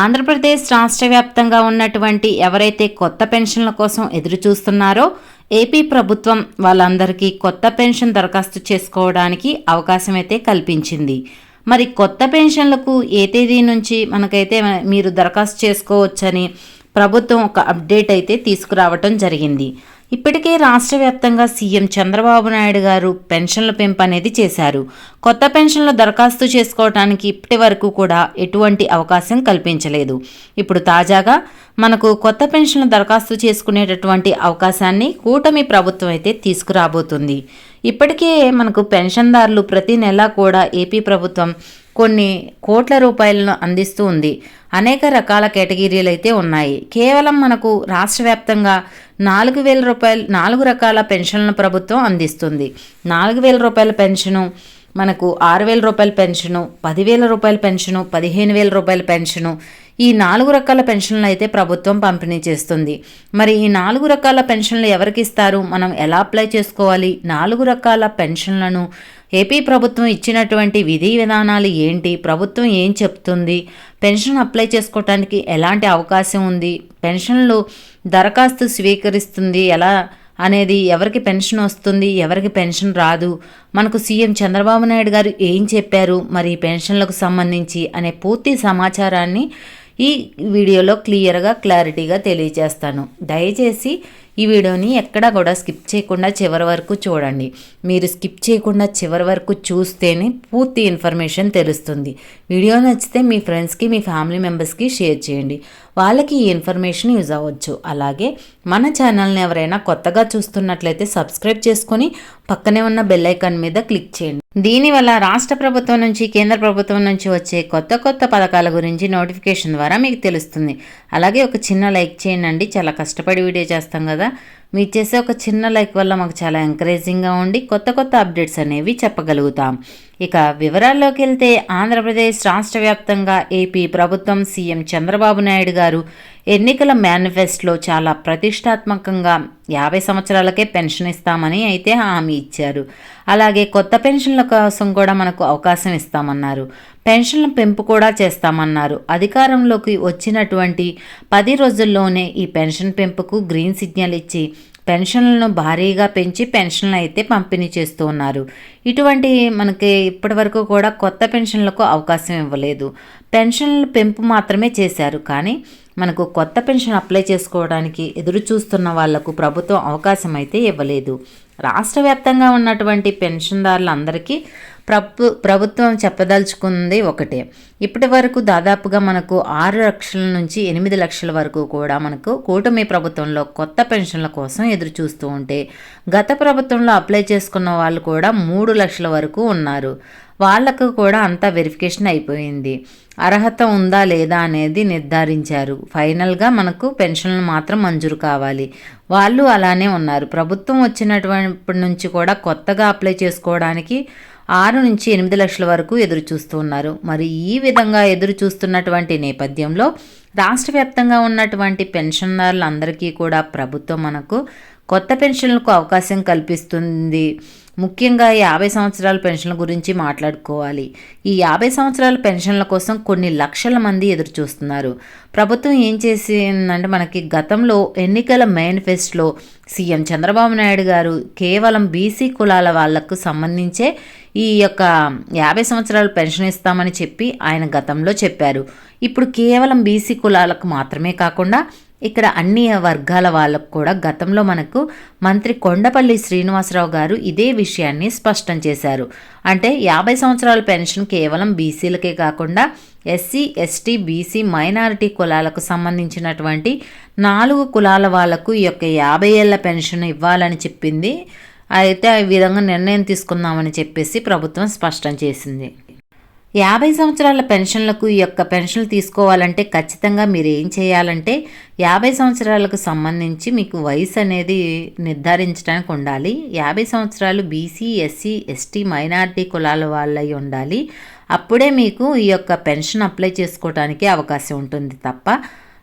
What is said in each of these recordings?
ఆంధ్రప్రదేశ్ రాష్ట్ర వ్యాప్తంగా ఉన్నటువంటి ఎవరైతే కొత్త పెన్షన్ల కోసం ఎదురు చూస్తున్నారో ఏపీ ప్రభుత్వం వాళ్ళందరికీ కొత్త పెన్షన్ దరఖాస్తు చేసుకోవడానికి అవకాశం అయితే కల్పించింది. మరి కొత్త పెన్షన్లకు ఏ తేదీ నుంచి మనకైతే మీరు దరఖాస్తు చేసుకోవచ్చని ప్రభుత్వం ఒక అప్డేట్ అయితే తీసుకురావటం జరిగింది. ఇప్పటికే రాష్ట్ర వ్యాప్తంగా సీఎం చంద్రబాబు నాయుడు గారు పెన్షన్ల పెంపు అనేది చేశారు. కొత్త పెన్షన్ల దరఖాస్తు చేసుకోవడానికి ఇప్పటి వరకు కూడా ఎటువంటి అవకాశం కల్పించలేదు. ఇప్పుడు తాజాగా మనకు కొత్త పెన్షన్ల దరఖాస్తు చేసుకునేటటువంటి అవకాశాన్ని కూటమి ప్రభుత్వం అయితే తీసుకురాబోతుంది. ఇప్పటికే మనకు పెన్షన్దారులు ప్రతి నెల కూడా ఏపీ ప్రభుత్వం కొన్ని కోట్ల రూపాయలను అందిస్తూ ఉంది. అనేక రకాల కేటగిరీలు అయితే ఉన్నాయి. కేవలం మనకు రాష్ట్ర వ్యాప్తంగా నాలుగు వేల రూపాయలు నాలుగు రకాల పెన్షన్లను ప్రభుత్వం అందిస్తుంది. నాలుగు వేల రూపాయల పెన్షను మనకు ఆరు వేల రూపాయల పెన్షను పదివేల రూపాయల పెన్షను పదిహేను వేల రూపాయల పెన్షను ఈ నాలుగు రకాల పెన్షన్లు అయితే ప్రభుత్వం పంపిణీ చేస్తుంది. మరి ఈ నాలుగు రకాల పెన్షన్లు ఎవరికి ఇస్తారు? మనం ఎలా అప్లై చేసుకోవాలి? నాలుగు రకాల పెన్షన్లను ఏపీ ప్రభుత్వం ఇచ్చినటువంటి విధి విధానాలు ఏంటి? ప్రభుత్వం ఏం చెప్తుంది? పెన్షన్ అప్లై చేసుకోవటానికి ఎలాంటి అవకాశం ఉంది? పెన్షన్లు దరఖాస్తు స్వీకరిస్తుంది ఎలా అనేది ఎవరికి పెన్షన్ వస్తుంది? ఎవరికి పెన్షన్ రాదు? మనకు సీఎం చంద్రబాబు నాయుడు గారు ఏం చెప్పారు? మరి పెన్షన్లకు సంబంధించి అనే పూర్తి సమాచారాన్ని ఈ వీడియోలో క్లియర్గా క్లారిటీగా తెలియజేస్తాను దయచేసి ఈ వీడియోని ఎక్కడా కూడా స్కిప్ చేయకుండా చివరి వరకు చూడండి. మీరు స్కిప్ చేయకుండా చివరి వరకు చూస్తేనే పూర్తి ఇన్ఫర్మేషన్ తెలుస్తుంది. వీడియో నచ్చితే మీ ఫ్రెండ్స్కి మీ ఫ్యామిలీ మెంబర్స్కి షేర్ చేయండి. వాళ్ళకి ఈ ఇన్ఫర్మేషన్ యూజ్ అవ్వచ్చు. అలాగే మన ఛానల్ని ఎవరైనా కొత్తగా చూస్తున్నట్లయితే సబ్స్క్రైబ్ చేసుకొని పక్కనే ఉన్న బెల్ ఐకాన్ మీద క్లిక్ చేయండి. దీనివల్ల రాష్ట్ర ప్రభుత్వం నుంచి కేంద్ర ప్రభుత్వం నుంచి వచ్చే కొత్త కొత్త పథకాల గురించి నోటిఫికేషన్ ద్వారా మీకు తెలుస్తుంది. అలాగే ఒక చిన్న లైక్ చేయండి. చాలా కష్టపడి వీడియో చేస్తాం కదా. మీరు చేసే ఒక చిన్న లైక్ వల్ల మాకు చాలా ఎంకరేజింగ్గా ఉండి కొత్త కొత్త అప్డేట్స్ అనేవి చెప్పగలుగుతాం. ఇక వివరాల్లోకి వెళ్తే ఆంధ్రప్రదేశ్ రాష్ట్ర వ్యాప్తంగా ఏపీ ప్రభుత్వం సీఎం చంద్రబాబు నాయుడు గారు ఎన్నికల మేనిఫెస్టోలో చాలా ప్రతిష్టాత్మకంగా యాభై సంవత్సరాలకే పెన్షన్ ఇస్తామని అయితే హామీ ఇచ్చారు. అలాగే కొత్త పెన్షన్ల కోసం కూడా మనకు అవకాశం ఇస్తామన్నారు. పెన్షన్ల పెంపు కూడా చేస్తామన్నారు. అధికారంలోకి వచ్చినటువంటి పది రోజుల్లోనే ఈ పెన్షన్ పెంపుకు గ్రీన్ సిగ్నల్ ఇచ్చి పెన్షన్లను భారీగా పెంచి పెన్షన్లు అయితే పంపిణీ చేస్తూ ఉన్నారు. ఇటువంటి మనకి ఇప్పటివరకు కూడా కొత్త పెన్షన్లకు అవకాశం ఇవ్వలేదు. పెన్షన్ల పెంపు మాత్రమే చేశారు. కానీ మనకు కొత్త పెన్షన్ అప్లై చేసుకోవడానికి ఎదురు చూస్తున్న వాళ్ళకు ప్రభుత్వం అవకాశం అయితే ఇవ్వలేదు. రాష్ట్ర వ్యాప్తంగా ఉన్నటువంటి పెన్షన్దారులందరికీ ప్రభు ప్రభుత్వం చెప్పదలుచుకుంది ఒకటే. ఇప్పటి వరకు దాదాపుగా మనకు ఆరు లక్షల నుంచి ఎనిమిది లక్షల వరకు కూడా మనకు కూటమి ప్రభుత్వంలో కొత్త పెన్షన్ల కోసం ఎదురు చూస్తూ ఉంటే గత ప్రభుత్వంలో అప్లై చేసుకున్న వాళ్ళు కూడా మూడు లక్షల వరకు ఉన్నారు. వాళ్ళకు కూడా అంతా వెరిఫికేషన్ అయిపోయింది. అర్హత ఉందా లేదా అనేది నిర్ధారించారు. ఫైనల్గా మనకు పెన్షన్లు మాత్రం మంజూరు కావాలి. వాళ్ళు అలానే ఉన్నారు. ప్రభుత్వం వచ్చినటువంటి నుంచి కూడా కొత్తగా అప్లై చేసుకోవడానికి ఆరు నుంచి ఎనిమిది లక్షల వరకు ఎదురు చూస్తున్నారు. మరి ఈ విధంగా ఎదురు చూస్తున్నటువంటి నేపథ్యంలో రాష్ట్ర వ్యాప్తంగా ఉన్నటువంటి పెన్షన్దారులందరికీ కూడా ప్రభుత్వం మనకు కొత్త పెన్షన్లకు అవకాశం కల్పిస్తుంది. ముఖ్యంగా యాభై సంవత్సరాల పెన్షన్ల గురించి మాట్లాడుకోవాలి. ఈ యాభై సంవత్సరాల పెన్షన్ల కోసం కొన్ని లక్షల మంది ఎదురు చూస్తున్నారు ప్రభుత్వం ఏం చేసిందంటే మనకి గతంలో ఎన్నికల మేనిఫెస్టోలో సీఎం చంద్రబాబు నాయుడు గారు కేవలం బీసీ కులాల వాళ్ళకు సంబంధించే ఈ యొక్క యాభై సంవత్సరాలు పెన్షన్ ఇస్తామని చెప్పి ఆయన గతంలో చెప్పారు. ఇప్పుడు కేవలం బీసీ కులాలకు మాత్రమే కాకుండా ఇక్కడ అన్ని వర్గాల వాళ్ళకు కూడా గతంలో మనకు మంత్రి కొండపల్లి శ్రీనివాసరావు గారు ఇదే విషయాన్ని స్పష్టం చేశారు. అంటే యాభై సంవత్సరాల పెన్షన్ కేవలం బీసీలకే కాకుండా ఎస్సీ ఎస్టీ బీసీ మైనారిటీ కులాలకు సంబంధించినటువంటి నాలుగు కులాల వాళ్ళకు ఈ యొక్క యాభై ఏళ్ళ పెన్షన్ ఇవ్వాలని చెప్పింది. అయితే ఈ విధంగా నిర్ణయం తీసుకుందామని చెప్పేసి ప్రభుత్వం స్పష్టం చేసింది. యాభై సంవత్సరాల పెన్షన్లకు ఈ యొక్క పెన్షన్లు తీసుకోవాలంటే ఖచ్చితంగా మీరు ఏం చేయాలంటే యాభై సంవత్సరాలకు సంబంధించి మీకు వయసు అనేది నిర్ధారించడానికి ఉండాలి. యాభై సంవత్సరాలు బీసీ ఎస్సీ ఎస్టీ మైనారిటీ కులాల వాళ్ళై ఉండాలి. అప్పుడే మీకు ఈ యొక్క పెన్షన్ అప్లై చేసుకోవడానికి అవకాశం ఉంటుంది తప్ప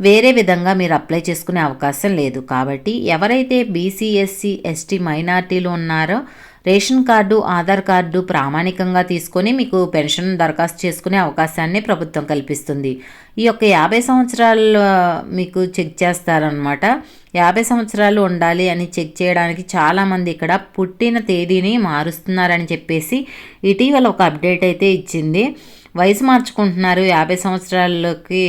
వేరే విధంగా మీరు అప్లై చేసుకునే అవకాశం లేదు. కాబట్టి ఎవరైతే బీసీ ఎస్సీ ఎస్టీ మైనార్టీలు ఉన్నారో రేషన్ కార్డు ఆధార్ కార్డు ప్రామాణికంగా తీసుకొని మీకు పెన్షన్ దరఖాస్తు చేసుకునే అవకాశాన్ని ప్రభుత్వం కల్పిస్తుంది. ఈ యొక్క యాభై సంవత్సరాలు మీకు చెక్ చేస్తారనమాట యాభై సంవత్సరాలు ఉండాలి అని చెక్ చేయడానికి చాలామంది ఇక్కడ పుట్టిన తేదీని మారుస్తున్నారని చెప్పేసి ఇటీవల ఒక అప్డేట్ అయితే ఇచ్చింది. వయసు మార్చుకుంటున్నారు యాభై సంవత్సరాలకి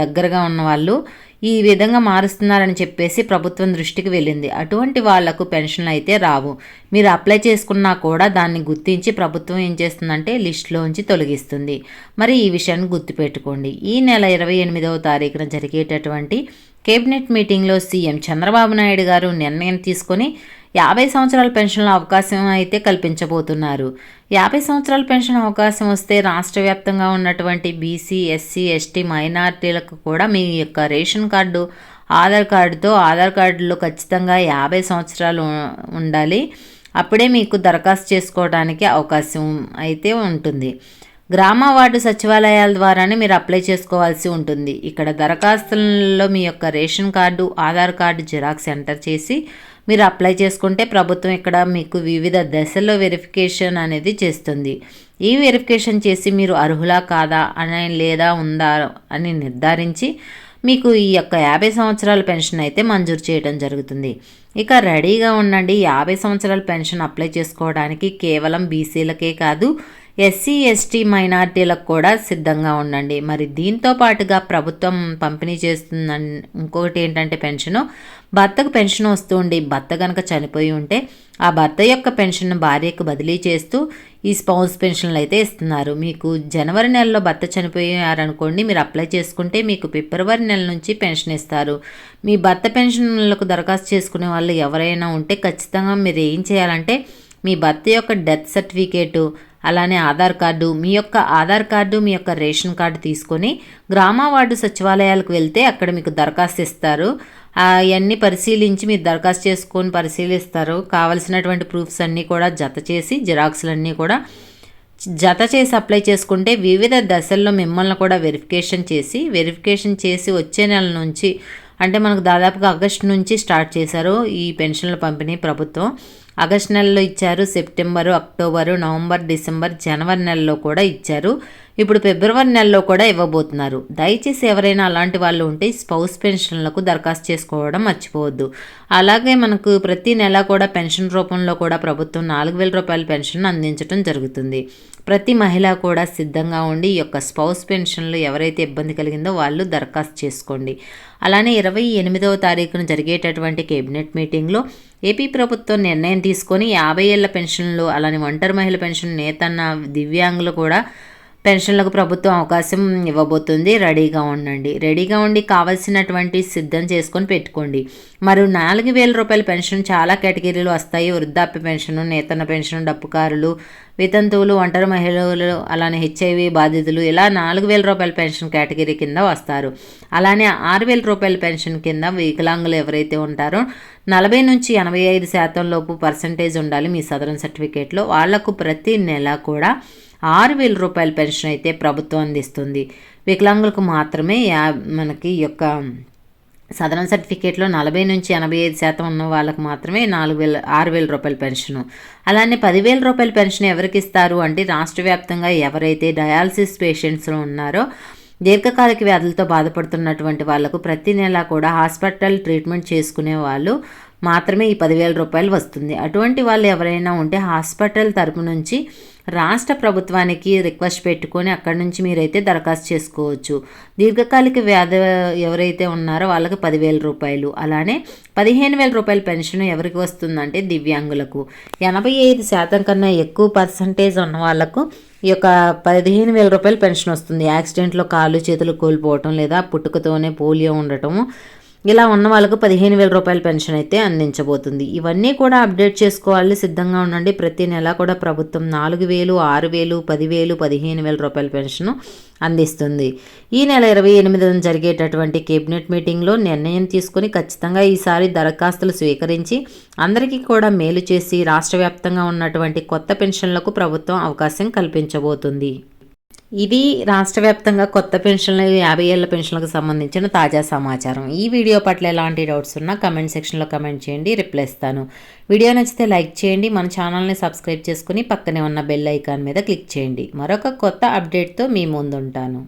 దగ్గరగా ఉన్న వాళ్ళు. ఈ విధంగా మారుస్తున్నారని చెప్పేసి ప్రభుత్వం దృష్టికి వెళ్ళింది. అటువంటి వాళ్ళకు పెన్షన్లు అయితే రావు. మీరు అప్లై చేసుకున్నా కూడా దాన్ని గుర్తించి ప్రభుత్వం ఏం చేస్తుందంటే లిస్టులోంచి తొలగిస్తుంది. మరి ఈ విషయాన్ని గుర్తుపెట్టుకోండి. ఈ నెల ఇరవై ఎనిమిదవ తారీఖున జరిగేటటువంటి కేబినెట్ మీటింగ్లో సీఎం చంద్రబాబు నాయుడు గారు నిర్ణయం తీసుకొని యాభై సంవత్సరాల పెన్షన్ల అవకాశం అయితే కల్పించబోతున్నారు. యాభై సంవత్సరాల పెన్షన్ అవకాశం వస్తే రాష్ట్ర వ్యాప్తంగా ఉన్నటువంటి బీసీ ఎస్సీ ఎస్టీ మైనార్టీలకు కూడా మీ యొక్క రేషన్ కార్డు ఆధార్ కార్డుతో ఆధార్ కార్డులో ఖచ్చితంగా యాభై సంవత్సరాలు ఉండాలి. అప్పుడే మీకు దరఖాస్తు చేసుకోవడానికి అవకాశం అయితే ఉంటుంది. గ్రామ వార్డు సచివాలయాల ద్వారానే మీరు అప్లై చేసుకోవాల్సి ఉంటుంది. ఇక్కడ దరఖాస్తులలో మీ యొక్క ration card Aadhaar card xerox enter చేసి మీరు అప్లై చేసుకుంటే ప్రభుత్వం ఇక్కడ మీకు వివిధ దశల్లో వెరిఫికేషన్ అనేది చేస్తుంది. ఈ వెరిఫికేషన్ చేసి మీరు అర్హులా కాదా అని లేదా ఉందా అని నిర్ధారించి మీకు ఈ యొక్క యాభై సంవత్సరాల పెన్షన్ అయితే మంజూరు చేయడం జరుగుతుంది. ఇక రెడీగా ఉండండి. యాభై సంవత్సరాల పెన్షన్ అప్లై చేసుకోవడానికి కేవలం బీసీలకే కాదు ఎస్సీ ఎస్టీ మైనార్టీలకు కూడా సిద్ధంగా ఉండండి. మరి దీంతో పాటుగా ప్రభుత్వం పంపిణీ చేస్తున్న ఇంకొకటి ఏంటంటే పెన్షను. భర్తకు పెన్షన్ వస్తూ ఉండి భర్త కనుక చనిపోయి ఉంటే ఆ భర్త యొక్క పెన్షన్ భార్యకు బదిలీ చేస్తూ ఈ స్పౌన్స్ పెన్షన్లు అయితే ఇస్తున్నారు. మీకు జనవరి నెలలో భర్త చనిపోయారనుకోండి మీరు అప్లై చేసుకుంటే మీకు ఫిబ్రవరి నెల నుంచి పెన్షన్ ఇస్తారు. మీ భర్త పెన్షన్లకు దరఖాస్తు చేసుకునే వాళ్ళు ఎవరైనా ఉంటే ఖచ్చితంగా మీరు ఏం చేయాలంటే మీ భర్త యొక్క డెత్ సర్టిఫికేటు అలానే ఆధార్ కార్డు మీ యొక్క ఆధార్ కార్డు మీ యొక్క రేషన్ కార్డు తీసుకొని గ్రామ వార్డు సచివాలయాలకు వెళ్తే అక్కడ మీకు దరఖాస్తు ఇస్తారు. అవన్నీ పరిశీలించి మీరు దరఖాస్తు చేసుకొని పరిశీలిస్తారు. కావలసినటువంటి ప్రూఫ్స్ అన్నీ కూడా జత చేసి జిరాక్స్లన్నీ కూడా జత చేసి అప్లై చేసుకుంటే వివిధ దశల్లో మిమ్మల్ని కూడా వెరిఫికేషన్ చేసి వెరిఫికేషన్ చేసి వచ్చే నెల నుంచి అంటే మనకు దాదాపుగా ఆగస్టు నుంచి స్టార్ట్ చేశారు ఈ పెన్షన్ల పంపిణీ ప్రభుత్వం. ఆగస్ట్ నెలలో ఇచ్చారు సెప్టెంబరు అక్టోబరు నవంబర్ డిసెంబర్ జనవరి నెలలో కూడా ఇచ్చారు. ఇప్పుడు ఫిబ్రవరి నెలలో కూడా ఇవ్వబోతున్నారు. దయచేసి ఎవరైనా అలాంటి వాళ్ళు ఉంటే స్పౌస్ పెన్షన్లకు దరఖాస్తు చేసుకోవడం మర్చిపోవద్దు. అలాగే మనకు ప్రతి నెల కూడా పెన్షన్ రూపంలో కూడా ప్రభుత్వం నాలుగు వేల రూపాయల పెన్షన్ అందించడం జరుగుతుంది. ప్రతి మహిళ కూడా సిద్ధంగా ఉండి ఈ యొక్క స్పౌస్ పెన్షన్లు ఎవరైతే ఇబ్బంది కలిగిందో వాళ్ళు దరఖాస్తు చేసుకోండి. అలానే ఇరవై ఎనిమిదవ తారీఖున జరిగేటటువంటి కేబినెట్ మీటింగ్లో ఏపీ ప్రభుత్వం నిర్ణయం తీసుకొని యాభై ఏళ్ళ పెన్షన్లు అలానే ఒంటరి మహిళ పెన్షన్ నేతన్న దివ్యాంగులు కూడా పెన్షన్లకు ప్రభుత్వం అవకాశం ఇవ్వబోతుంది. రెడీగా ఉండండి. రెడీగా ఉండి కావాల్సినటువంటి సిద్ధం చేసుకొని పెట్టుకోండి. మరి నాలుగు వేల రూపాయల పెన్షన్ చాలా కేటగిరీలు వస్తాయి. వృద్ధాప్య పెన్షన్ నేతన్న పెన్షన్ డప్పుకారులు వితంతువులు ఒంటరి మహిళలు అలానే హెచ్ఐవి బాధితులు ఇలా నాలుగు వేల రూపాయల పెన్షన్ కేటగిరీ కింద వస్తారు. అలానే ఆరు వేల రూపాయల పెన్షన్ కింద వికలాంగులు ఎవరైతే ఉంటారో నలభై నుంచి ఎనభై ఐదు శాతం లోపు పర్సంటేజ్ ఉండాలి మీ సదరన్ సర్టిఫికేట్లో. వాళ్ళకు ప్రతి నెల కూడా ఆరు వేల రూపాయల పెన్షన్ అయితే ప్రభుత్వం అందిస్తుంది. వికలాంగులకు మాత్రమే యా మనకి యొక్క సదరన్ సర్టిఫికేట్లో నలభై నుంచి ఎనభై ఐదు శాతం ఉన్న వాళ్ళకు మాత్రమే నాలుగు వేల ఆరు వేల రూపాయల పెన్షను. అలానే పదివేల రూపాయల పెన్షన్ ఎవరికి ఇస్తారు అంటే రాష్ట్ర వ్యాప్తంగా ఎవరైతే డయాలసిస్ పేషెంట్స్లో ఉన్నారో దీర్ఘకాలిక వ్యాధులతో బాధపడుతున్నటువంటి వాళ్ళకు ప్రతి నెల కూడా హాస్పిటల్ ట్రీట్మెంట్ చేసుకునే వాళ్ళు మాత్రమే ఈ పదివేల రూపాయలు వస్తుంది. అటువంటి వాళ్ళు ఎవరైనా ఉంటే హాస్పిటల్ తరపు నుంచి రాష్ట్ర ప్రభుత్వానికి రిక్వెస్ట్ పెట్టుకొని అక్కడి నుంచి మీరైతే దరఖాస్తు చేసుకోవచ్చు. దీర్ఘకాలిక వ్యాధి ఎవరైతే ఉన్నారో వాళ్ళకి పదివేల రూపాయలు అలానే పదిహేను వేల రూపాయల పెన్షన్ ఎవరికి వస్తుందంటే దివ్యాంగులకు. ఎనభై ఐదు శాతం కన్నా ఎక్కువ పర్సంటేజ్ ఉన్న వాళ్ళకు ఈ యొక్క పదిహేను వేల రూపాయల పెన్షన్ వస్తుంది. యాక్సిడెంట్లో కాళ్ళు చేతులు కోల్పోవటం లేదా పుట్టుకతోనే పోలియో ఉండటము ఇలా ఉన్న వాళ్ళకు పదిహేను వేల రూపాయల పెన్షన్ అయితే అందించబోతుంది. ఇవన్నీ కూడా అప్డేట్ చేసుకోవాలి. సిద్ధంగా ఉండండి. ప్రతి నెల కూడా ప్రభుత్వం నాలుగు వేలు ఆరు వేలు పదివేలు పదిహేను వేల రూపాయల పెన్షన్ అందిస్తుంది. ఈ నెల ఇరవై ఎనిమిదిన జరిగేటటువంటి కేబినెట్ మీటింగ్లో నిర్ణయం తీసుకుని ఖచ్చితంగా ఈసారి దరఖాస్తులు స్వీకరించి అందరికీ కూడా మేలు చేసి రాష్ట్ర వ్యాప్తంగా ఉన్నటువంటి కొత్త పెన్షన్లకు ప్రభుత్వం అవకాశం కల్పించబోతుంది. ఇది రాష్ట్ర వ్యాప్తంగా కొత్త పెన్షన్లు యాభై ఏళ్ళ పెన్షన్లకు సంబంధించిన తాజా సమాచారం. ఈ వీడియో పట్ల ఎలాంటి డౌట్స్ ఉన్నా కమెంట్ సెక్షన్లో కమెంట్ చేయండి రిప్లై ఇస్తాను. వీడియో నచ్చితే లైక్ చేయండి మన ఛానల్ని సబ్స్క్రైబ్ చేసుకుని పక్కనే ఉన్న బెల్ ఐకాన్ మీద క్లిక్ చేయండి. మరొక కొత్త అప్డేట్తో మీ ముందుంటాను.